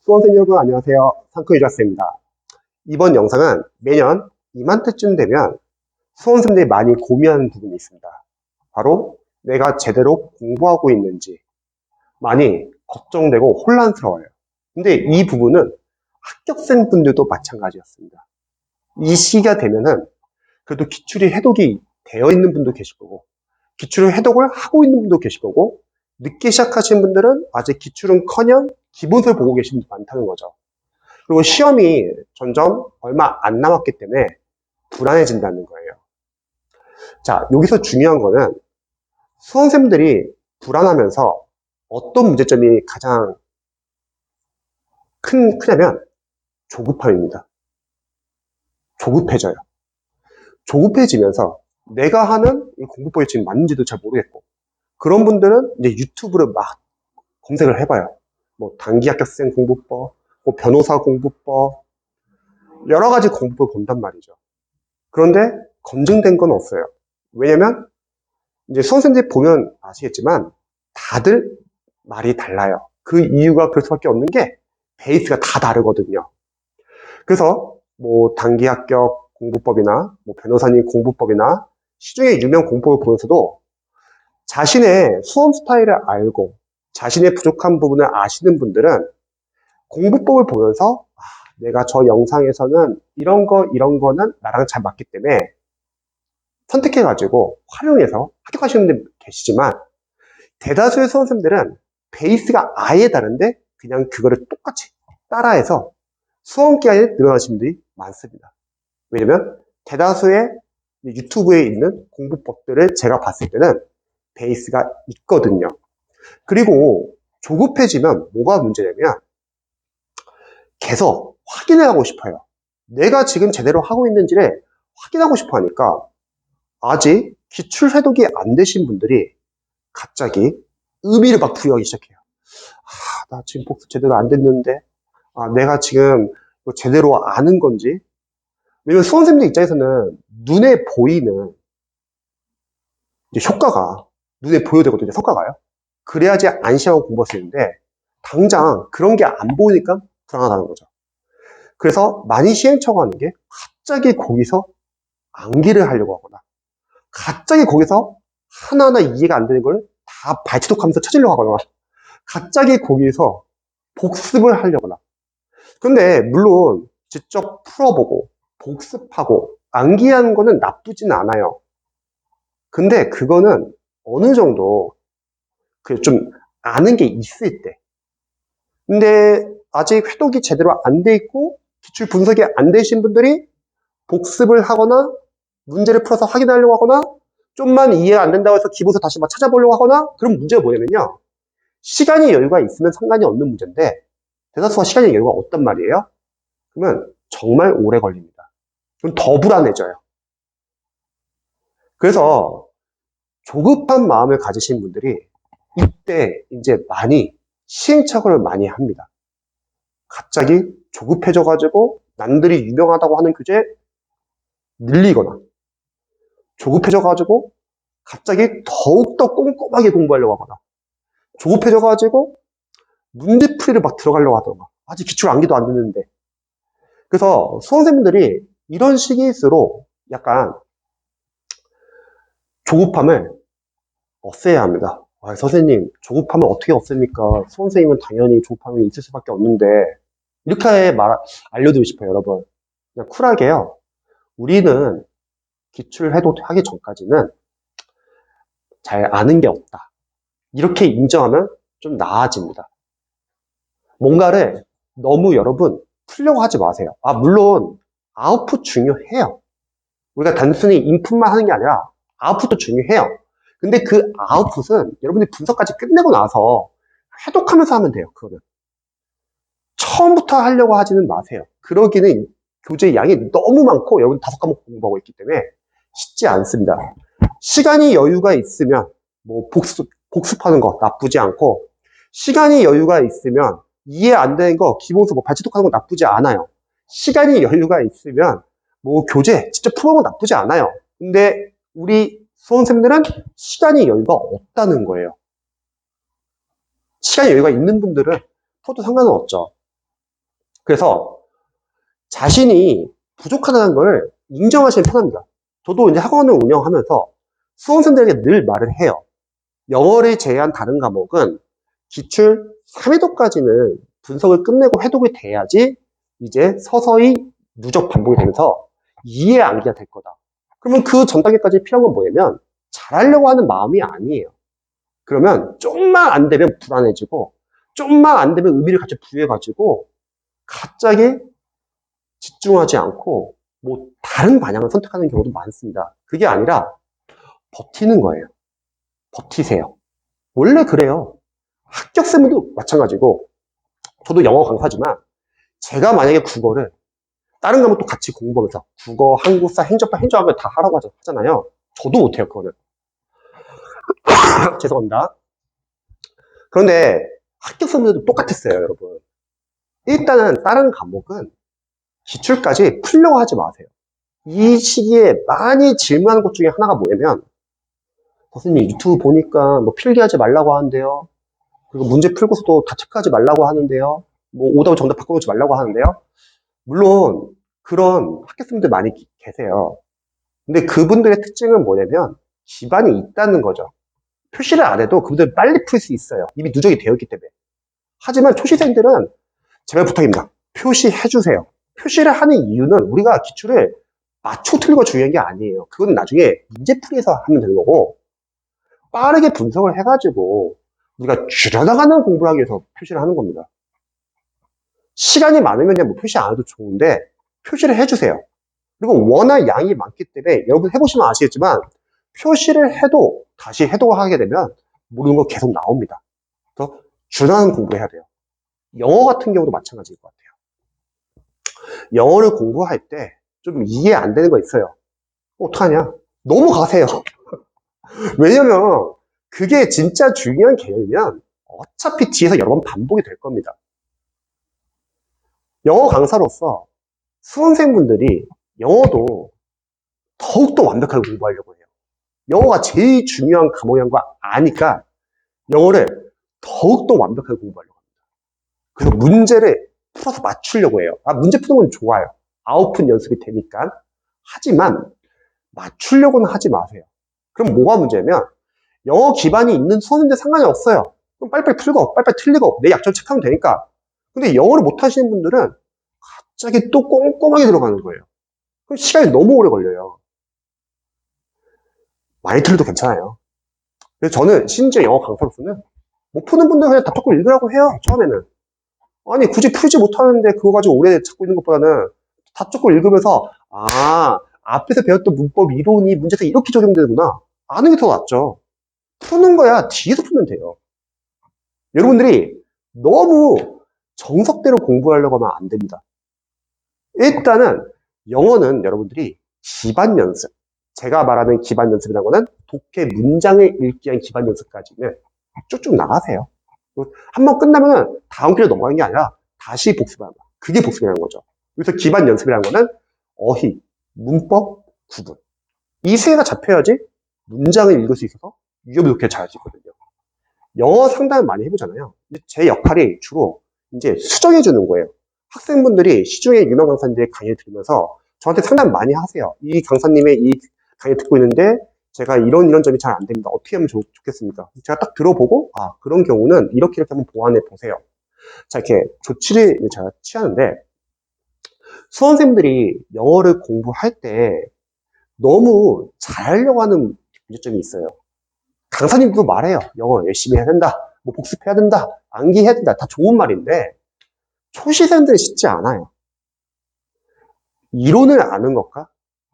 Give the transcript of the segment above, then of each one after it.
수험생 여러분 안녕하세요. 상크의 주학생입니다. 이번 영상은 매년 이맘때쯤 되면 수험생들이 많이 고민하는 부분이 있습니다. 바로 내가 제대로 공부하고 있는지 많이 걱정되고 혼란스러워요. 근데 이 부분은 합격생분들도 마찬가지였습니다. 이 시기가 되면은 그래도 기출이 해독이 되어 있는 분도 계실 거고 기출을 해독을 하고 있는 분도 계실 거고 늦게 시작하신 분들은 아직 기출은 커녕 기본서를 보고 계신 분도 많다는 거죠. 그리고 시험이 점점 얼마 안 남았기 때문에 불안해진다는 거예요. 자, 여기서 중요한 거는 수험생들이 불안하면서 어떤 문제점이 가장 큰, 크냐면 조급함입니다. 조급해져요. 조급해지면서 내가 하는 이 공부법이 지금 맞는지도 잘 모르겠고 그런 분들은 이제 유튜브를 막 검색을 해봐요. 뭐 단기 합격생 공부법, 뭐 변호사 공부법 여러 가지 공부법을 본단 말이죠. 그런데 검증된 건 없어요. 왜냐면 이제 수험생들이 보면 아시겠지만 다들 말이 달라요. 그 이유가 그럴 수밖에 없는 게 베이스가 다 다르거든요. 그래서 뭐 단기 합격 공부법이나 뭐 변호사님 공부법이나 시중에 유명 공부법을 보면서도 자신의 수험 스타일을 알고 자신의 부족한 부분을 아시는 분들은 공부법을 보면서 아, 내가 저 영상에서는 이런 거 이런 거는 나랑 잘 맞기 때문에 선택해가지고 활용해서 합격하시는 분들 계시지만 대다수의 수험생들은 베이스가 아예 다른데 그냥 그거를 똑같이 따라해서 수험 기간이 늘어나신 분들이 많습니다. 왜냐면 대다수의 유튜브에 있는 공부법들을 제가 봤을 때는 베이스가 있거든요. 그리고 조급해지면 뭐가 문제냐면 계속 확인하고 싶어요. 내가 지금 제대로 하고 있는지를 확인하고 싶어 하니까 아직 기출 해독이 안 되신 분들이 갑자기 의미를 막 부여하기 시작해요. 아, 나 지금 복습 제대로 안 됐는데, 아, 내가 지금 제대로 아는 건지. 왜냐면 수험생들 입장에서는 눈에 보이는 효과가 눈에 보여야 되거든요, 성과가요. 그래야지 안심하고 공부할 수 있는데, 당장 그런 게 안 보이니까 불안하다는 거죠. 그래서 많이 시행착오 하는 게 갑자기 거기서 암기를 하려고 하거나, 갑자기 거기서 하나하나 이해가 안 되는 걸 다 발치독하면서 찾으려고 하거나, 갑자기 거기서 복습을 하려거나. 근데 물론 직접 풀어보고 복습하고 암기하는 거는 나쁘진 않아요. 근데 그거는 어느 정도 그 좀 아는 게 있을 때. 근데 아직 회독이 제대로 안 돼 있고 기출 분석이 안 되신 분들이 복습을 하거나 문제를 풀어서 확인하려고 하거나 좀만 이해가 안 된다고 해서 기본서 다시 막 찾아보려고 하거나 그런 문제가 뭐냐면요. 시간이 여유가 있으면 상관이 없는 문제인데 대다수가 시간이 여유가 없단 말이에요. 그러면 정말 오래 걸립니다. 그럼 더 불안해져요. 그래서 조급한 마음을 가지신 분들이 이때 이제 많이 시행착오를 많이 합니다. 갑자기 조급해져가지고 남들이 유명하다고 하는 교재 늘리거나 조급해져가지고 갑자기 더욱더 꼼꼼하게 공부하려고 하거나 조급해져가지고 문제풀이를 막 들어가려고 하던가 아직 기출 암기도 안 됐는데 그래서 수험생분들이 이런 시기일수록 약간 조급함을 없애야 합니다. 아, 선생님, 조급함을 어떻게 없앱니까? 수험생이면 당연히 조급함이 있을 수밖에 없는데, 이렇게 말, 알려드리고 싶어요, 여러분. 그냥 쿨하게요. 우리는 기출해도 하기 전까지는 잘 아는 게 없다. 이렇게 인정하면 좀 나아집니다. 뭔가를 너무 여러분 풀려고 하지 마세요. 아, 물론 아웃풋 중요해요. 우리가 단순히 인풋만 하는 게 아니라 아웃풋도 중요해요. 근데 그 아웃풋은 여러분이 분석까지 끝내고 나서 해독하면서 하면 돼요. 그거는. 처음부터 하려고 하지는 마세요. 그러기는 교재 양이 너무 많고 여러분 다섯 과목 공부하고 있기 때문에 쉽지 않습니다. 시간이 여유가 있으면 뭐 복습, 복습하는 거 나쁘지 않고 시간이 여유가 있으면 이해 안 되는 거 기본서 뭐 발치독하는 거 나쁘지 않아요. 시간이 여유가 있으면 뭐 교재 풀어보는 거 나쁘지 않아요. 근데 우리 수험생들은 시간이 여유가 없다는 거예요. 시간이 여유가 있는 분들은 풀어도 상관은 없죠. 그래서 자신이 부족하다는 걸 인정하시면 편합니다. 저도 이제 학원을 운영하면서 수험생들에게 늘 말을 해요. 영어를 제외한 다른 과목은 기출 3회도까지는 분석을 끝내고 회독이 돼야지 이제 서서히 누적 반복이 되면서 이해 암기가 될 거다. 그러면 그 전 단계까지 필요한 건 뭐냐면 잘하려고 하는 마음이 아니에요. 그러면 좀만 안 되면 불안해지고 좀만 안 되면 의미를 같이 부여해가지고 갑자기 집중하지 않고 뭐 다른 방향을 선택하는 경우도 많습니다. 그게 아니라 버티는 거예요. 버티세요. 원래 그래요. 합격생도 마찬가지고 저도 영어 강사지만 제가 만약에 국어를 다른 과목도 같이 공부하면서 국어, 한국사, 행정파, 행정학을 다 하라고 하잖아요. 저도 못해요, 그거는. 죄송합니다. 그런데 합격생들도 똑같았어요, 여러분. 일단은 다른 과목은 기출까지 풀려고 하지 마세요. 이 시기에 많이 질문하는 것 중에 하나가 뭐냐면 선생님 유튜브 보니까 뭐 필기하지 말라고 하는데요. 그리고 문제 풀고서도 다 체크하지 말라고 하는데요. 뭐 오답 정답 바꿔놓지 말라고 하는데요. 물론 그런 학교생들 많이 기- 계세요. 근데 그분들의 특징은 뭐냐면 기반이 있다는 거죠. 표시를 안 해도 그분들 빨리 풀 수 있어요. 이미 누적이 되어 있기 때문에. 하지만 초시생들은 제발 부탁입니다. 표시해 주세요. 표시를 하는 이유는 우리가 기출을 맞춰 틀리고 중요한 게 아니에요. 그건 나중에 문제풀이에서 하면 되는 거고 빠르게 분석을 해가지고 우리가 줄여나가는 공부를 하기 위해서 표시를 하는 겁니다. 시간이 많으면 뭐 표시 안 해도 좋은데 표시를 해주세요. 그리고 워낙 양이 많기 때문에 여러분 해보시면 아시겠지만 표시를 해도 다시 해독을 하게 되면 모르는 거 계속 나옵니다. 그래서 줄여나가는 공부를 해야 돼요. 영어 같은 경우도 마찬가지일 것 같아요. 영어를 공부할 때 좀 이해 안 되는 거 있어요. 어떡하냐? 너무 가세요. 왜냐면 그게 진짜 중요한 개념이면 어차피 뒤에서 여러 번 반복이 될 겁니다. 영어 강사로서 수험생분들이 영어도 더욱더 완벽하게 공부하려고 해요. 영어가 제일 중요한 과목이라는 거 아니까 영어를 더욱더 완벽하게 공부하려고 합니다. 그래서 문제를 풀어서 맞추려고 해요. 아, 문제 푸는 건 좋아요. 아웃풋 연습이 되니까. 하지만 맞추려고는 하지 마세요. 그럼 뭐가 문제냐면 영어 기반이 있는 수험인데 상관이 없어요. 그럼 빨리빨리 풀고 빨리빨리 틀리고 내 약점 체크하면 되니까. 근데 영어를 못 하시는 분들은 갑자기 또 꼼꼼하게 들어가는 거예요. 그럼 시간이 너무 오래 걸려요. 많이 틀려도 괜찮아요. 그래서 저는 심지어 영어 강사로서는 못 푸는 분들 그냥 답 적고 읽으라고 해요. 처음에는. 아니 굳이 풀지 못하는데 그거 가지고 오래 찾고 있는 것보다는 답 적고 읽으면서 아 앞에서 배웠던 문법 이론이 문제에서 이렇게 적용되는구나 아는 게 더 낫죠. 푸는 거야 뒤에서 풀면 돼요. 여러분들이 너무 정석대로 공부하려고 하면 안 됩니다. 일단은 영어는 여러분들이 기반 연습. 제가 말하는 기반 연습이라는 거는 독해 문장을 읽기 위한 기반 연습까지는 쭉쭉 나가세요. 한 번 끝나면 다음 기로 넘어가는 게 아니라 다시 거. 그게 복습이라는 거죠. 여기서 기반 연습이라는 거는 어휘, 문법, 구분. 이 세 개가 잡혀야지 문장을 읽을 수 있어서 위협을 높게 잘할 수 있거든요. 영어 상담을 많이 해보잖아요. 제 역할이 주로 이제 수정해 주는 거예요. 학생분들이 시중에 유명 강사님들의 강의를 들으면서 저한테 상담 많이 하세요. 이 강사님의 이 강의 듣고 있는데 제가 이런 이런 점이 잘 안 됩니다. 어떻게 하면 좋, 겠습니까 제가 딱 들어보고 아 그런 경우는 이렇게 이렇게 한번 보완해 보세요. 자 이렇게 조치를 제가 취하는데 수험생들이 영어를 공부할 때 너무 잘하려고 하는 문제점이 있어요. 강사님도 말해요. 영어 열심히 해야 된다. 뭐 복습해야 된다. 암기해야 된다. 다 좋은 말인데 초시생들이 쉽지 않아요. 이론을 아는 것과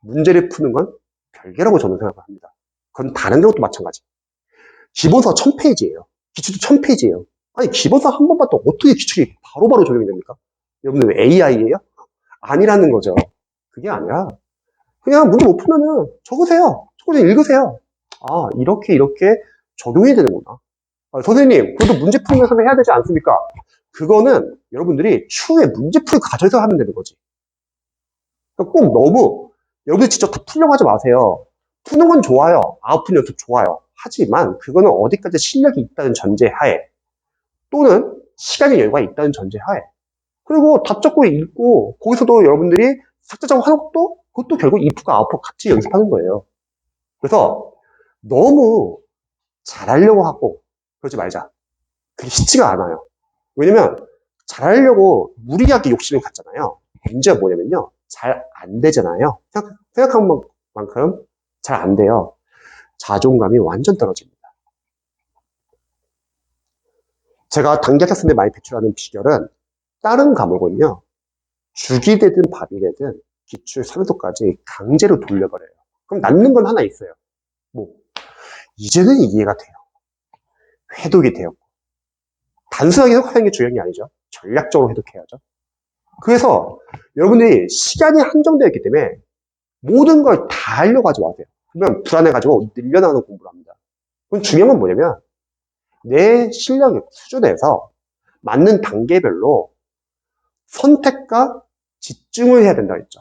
문제를 푸는 건 별개라고 저는 생각을 합니다. 그건 다른 것도 마찬가지. 기본서 1000페이지예요. 기출도 1000페이지예요. 아니 기본서 한 번 봤다 어떻게 기출이 바로바로 적용이 됩니까? 여러분들 AI예요? 아니라는 거죠. 그게 아니라 그냥 문제 못 풀면은 적으세요. 적어서 읽으세요. 아 이렇게 이렇게 적용이 되는구나. 아, 선생님 그래도 문제 풀면서 해야 되지 않습니까? 그거는 여러분들이 추후에 문제풀이 과정에서 하면 되는 거지. 그러니까 꼭 너무 여기서 직접 다 풀려고 하지 마세요. 푸는 건 좋아요. 아웃풋 연습 좋아요. 하지만 그거는 어디까지 실력이 있다는 전제하에 또는 시간의 여유가 있다는 전제하에 그리고 답 적고 읽고 거기서도 여러분들이 삭제자고 하는 것도 그것도 결국 인풋과 아웃풋 같이 연습하는 거예요. 그래서 너무 잘하려고 하고 그러지 말자. 그게 쉽지가 않아요. 왜냐면 잘하려고 무리하게 욕심을 갖잖아요. 문제가 뭐냐면요. 잘 안 되잖아요. 생각, 생각 한 만큼 잘 안 돼요. 자존감이 완전 떨어집니다. 제가 단기학습에 많이 배출하는 비결은 다른 과목은요. 죽이 되든 밥이 되든 기출 3도까지 강제로 돌려버려요. 그럼 남는 건 하나 있어요. 뭐 이제는 이해가 돼요. 회독이 되었고 단순하게 해석하는 게 중요한 게 아니죠. 전략적으로 해독해야죠. 그래서 여러분들이 시간이 한정되어 있기 때문에 모든 걸 다 하려고 하지 마세요. 그러면 불안해가지고 늘려나가는 공부를 합니다. 그럼 중요한 건 뭐냐면 내 실력 수준에서 맞는 단계별로 선택과 집중을 해야 된다고 했죠.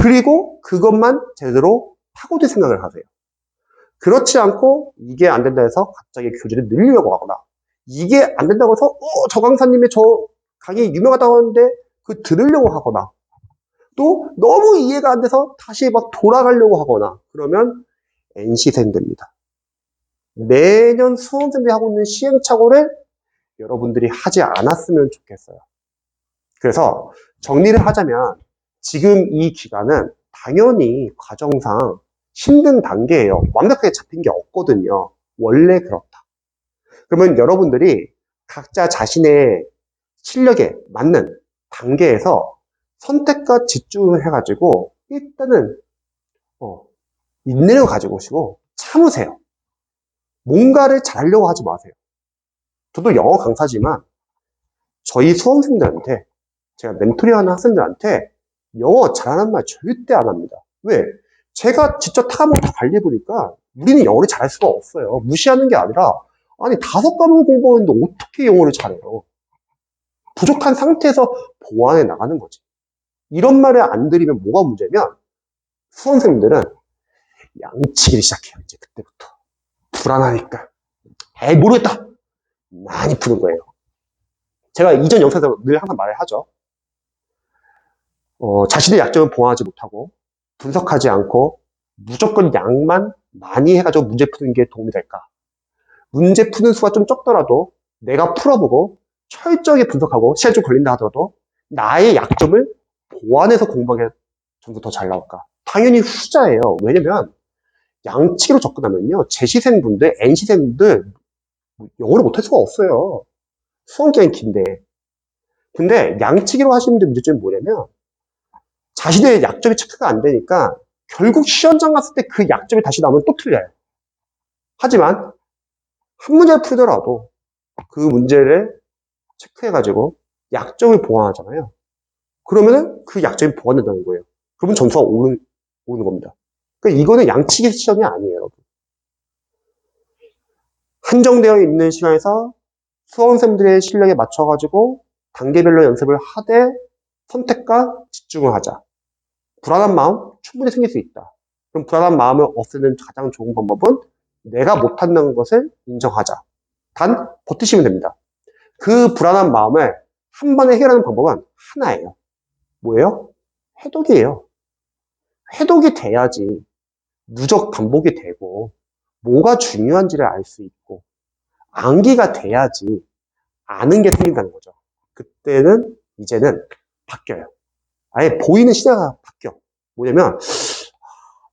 그리고 그것만 제대로 파고들 생각을 하세요. 그렇지 않고 이게 안 된다 해서 갑자기 교재를 늘리려고 하거나 이게 안 된다고 해서 어, 저 강사님의 저 강의 유명하다고 하는데 그 들으려고 하거나 또 너무 이해가 안 돼서 다시 막 돌아가려고 하거나 그러면 NC생 됩니다. 매년 수험생들이 하고 있는 시행착오를 여러분들이 하지 않았으면 좋겠어요. 그래서 정리를 하자면 지금 이 기간은 당연히 과정상 힘든 단계예요. 완벽하게 잡힌 게 없거든요. 원래 그렇다. 그러면 여러분들이 각자 자신의 실력에 맞는 단계에서 선택과 집중을 해가지고 일단은 어, 인내를 가지고 오시고 참으세요. 뭔가를 잘하려고 하지 마세요. 저도 영어 강사지만 저희 수험생들한테 제가 멘토링하는 학생들한테 영어 잘하는 말 절대 안 합니다. 왜? 제가 직접 타가목 다 관리해보니까 우리는 영어를 잘할 수가 없어요. 무시하는 게 아니라 아니 다섯 과목을 공부하는데 어떻게 영어를 잘해요? 부족한 상태에서 보완해 나가는 거지. 이런 말을 안 들으면 뭐가 문제면 수험생들은 양치기를 시작해요. 이제 그때부터. 불안하니까. 에이, 모르겠다. 많이 푸는 거예요. 제가 이전 영상에서 늘 항상 말을 하죠. 어, 자신의 약점을 보완하지 못하고 분석하지 않고 무조건 양만 많이 해가지고 문제 푸는 게 도움이 될까? 문제 푸는 수가 좀 적더라도 내가 풀어보고 철저하게 분석하고 시간 좀 걸린다 하더라도 나의 약점을 보완해서 공부하게 좀더잘 나올까? 당연히 후자예요. 왜냐면 양치기로 접근하면요. 재시생분들, N시생분들 영어를 못할 수가 없어요. 수험 기간이 긴데. 근데 양치기로 하시는 분들 문제점이 뭐냐면 자신의 약점이 체크가 안 되니까 결국 시험장 갔을 때 그 약점이 다시 나오면 또 틀려요. 하지만 한 문제를 풀더라도 그 문제를 체크해가지고 약점을 보완하잖아요. 그러면은 그 약점이 보완된다는 거예요. 그러면 점수가 오르는, 오는 겁니다. 그러니까 이거는 양치기 시험이 아니에요, 여러분. 한정되어 있는 시간에서 수험생들의 실력에 맞춰가지고 단계별로 연습을 하되 선택과 집중을 하자. 불안한 마음 충분히 생길 수 있다. 그럼 불안한 마음을 없애는 가장 좋은 방법은 내가 못한다는 것을 인정하자. 단 버티시면 됩니다. 그 불안한 마음을 한 번에 해결하는 방법은 하나예요. 뭐예요? 해독이에요. 해독이 돼야지 누적 반복이 되고 뭐가 중요한지를 알 수 있고 암기가 돼야지 아는 게 생긴다는 거죠. 그때는 이제는 바뀌어요. 아예 보이는 시야가 바뀌어. 뭐냐면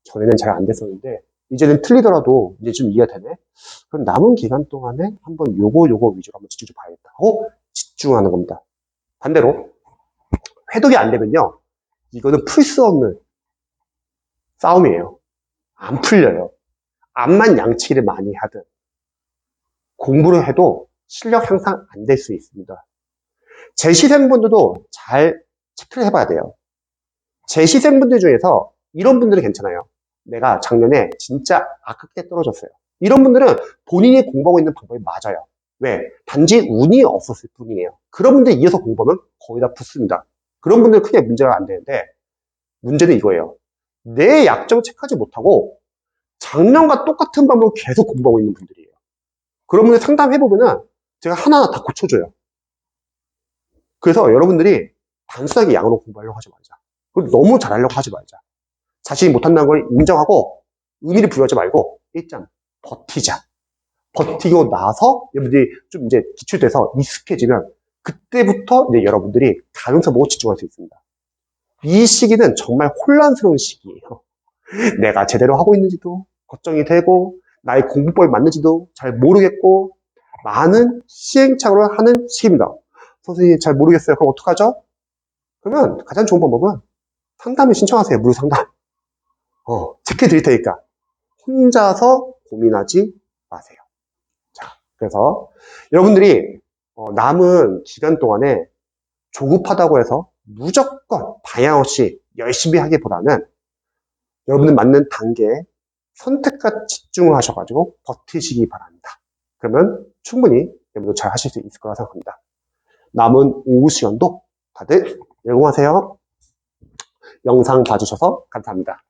전에는 잘 안 됐었는데 이제는 틀리더라도 이제 좀 이해가 되네. 그럼 남은 기간 동안에 한번 요거 요거 위주로 한번 집중 좀 봐야겠다 하고 집중하는 겁니다. 반대로 회독이 안 되면요. 이거는 풀 수 없는 싸움이에요. 안 풀려요. 암만 양치기를 많이 하든 공부를 해도 실력 향상 안 될 수 있습니다. 제 시생분들도 잘 체크를 해봐야 돼요. 제 시생분들 중에서 이런 분들은 괜찮아요. 내가 작년에 진짜 아깝게 떨어졌어요. 이런 분들은 본인이 공부하고 있는 방법이 맞아요. 왜? 단지 운이 없었을 뿐이에요. 그런 분들 이어서 공부하면 거의 다 붙습니다. 그런 분들 크게 문제가 안 되는데 문제는 이거예요. 내 약점을 체크하지 못하고 작년과 똑같은 방법을 계속 공부하고 있는 분들이에요. 그런 분들 상담해보면은 제가 하나하나 다 고쳐줘요. 그래서 여러분들이 단순하게 양으로 공부하려고 하지 말자. 그리고 너무 잘하려고 하지 말자. 자신이 못한다는 걸 인정하고 의미를 부여하지 말고 일단 버티자. 버티고 나서 여러분들이 좀 이제 기출돼서 익숙해지면 그때부터 이제 여러분들이 가능성 보고 집중할 수 있습니다. 이 시기는 정말 혼란스러운 시기예요. 내가 제대로 하고 있는지도 걱정이 되고 나의 공부법이 맞는지도 잘 모르겠고 많은 시행착오를 하는 시기입니다. 선생님 잘 모르겠어요. 그럼 어떡하죠? 그러면 가장 좋은 방법은 상담을 신청하세요. 무료 상담. 어, 체크해 드릴 테니까 혼자서 고민하지 마세요. 자, 그래서 여러분들이 어, 남은 기간 동안에 조급하다고 해서 무조건 방향 없이 열심히 하기보다는 여러분들 맞는 단계에 선택과 집중을 하셔가지고 버티시기 바랍니다. 그러면 충분히 여러분들 잘 하실 수 있을 거라 생각합니다. 남은 오후 시간도 다들 열공하세요. 영상 봐주셔서 감사합니다.